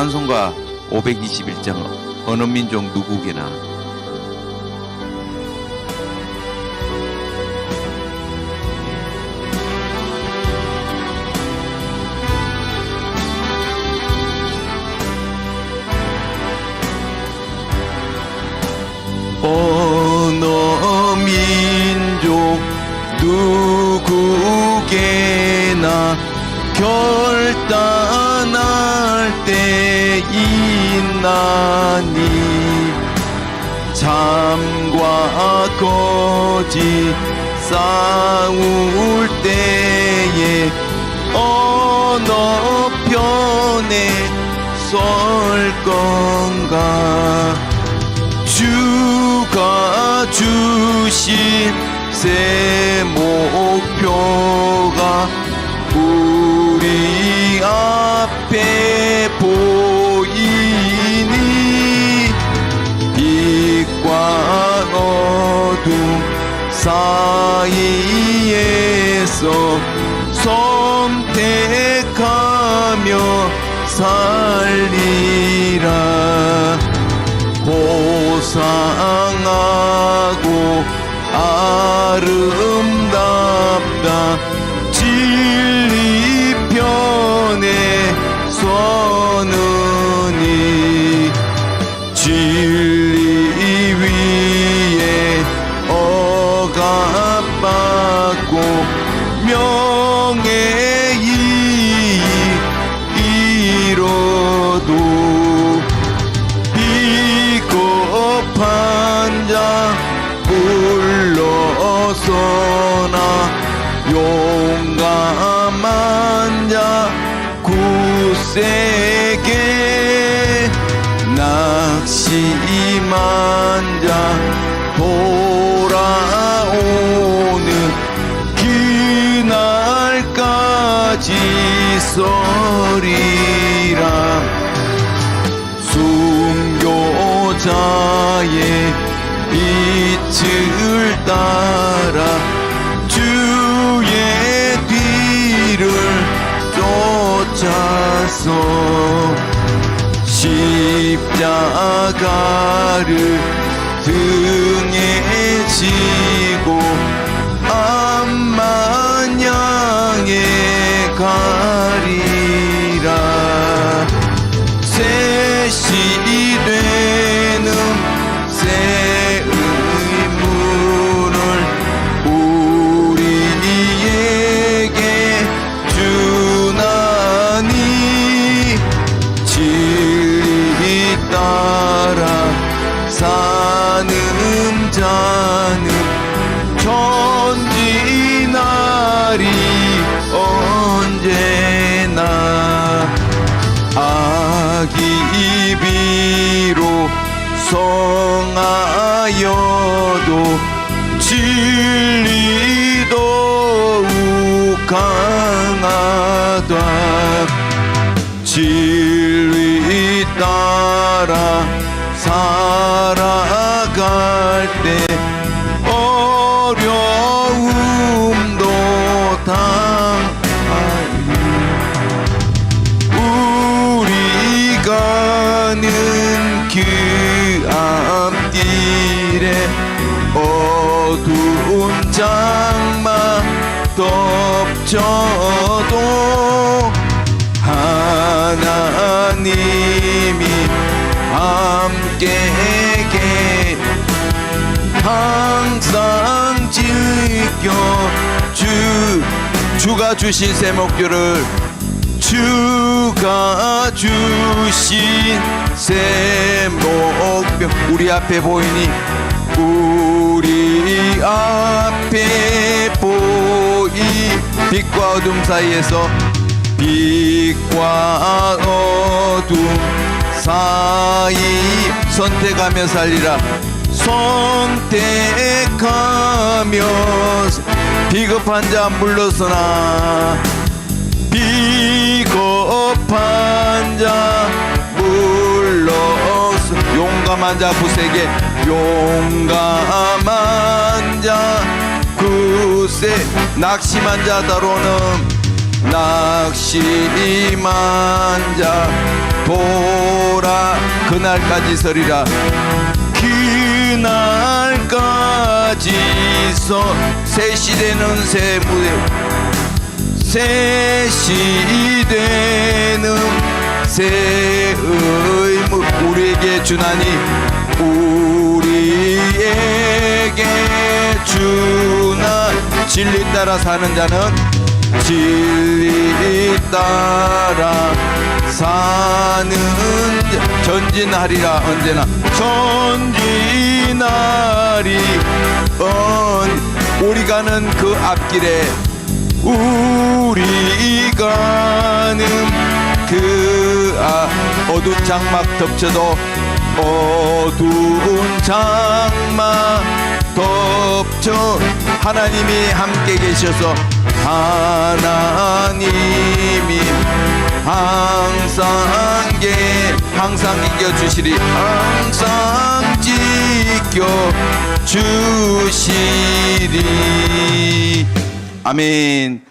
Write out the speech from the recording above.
찬송가 521장 어느 민족 누구게나. 어느 민족 누구게나 결단할 때 있나니 참과 거짓 싸울 때에 어느 편에 설 건가? 주가 주신 새 목표가 사이에서 선택하며 살리라. 고상하고 아름답다. 진리 편에 서느니. 진리 세게 낙심한 자 돌아오는 그날까지 서리라. 순교자의 빛을 따라 주의 뒤를 쫓아 서. 십자가를 등에 지고 암만 양에 가리라. 새 시되 자는 전진하리 언제나 아기 비로 성하여도 진리 더욱 강하다. 진리 따라 살 장마 덮쳐도 하나님이 함께 항상 지켜 주 주가 주신 새 목표를 주가 주신 새 목표. 우리 앞에 보이니? 우 리 앞에 보이 빛과 어둠 사이에서 빛과 어둠 사이 선택하며 살리라. 선택하며 비겁한 자 물러서나. 비겁한 자 물러서. 용감한 자 구세게 용감 구세 낙심한 자 다로는 낙심한 자 도. 그날까지 서리라 그날까지 서새 시대는 새 무대 새 시대는 새의 무 우리에게 주나니 우리에게 주나 진리 따라 사는 자는 진리 따라 사는 자. 전진하리라 언제나. 전진하리 언. 우리 가는 그 앞길에 우리 가는 그 아, 어두운 장막 덮쳐도 어두운 장막 덮 쳐 하나님이 함께 계셔서 하나님이 항상 게 항상 이겨 주시리 항상 지켜 주시리. 아멘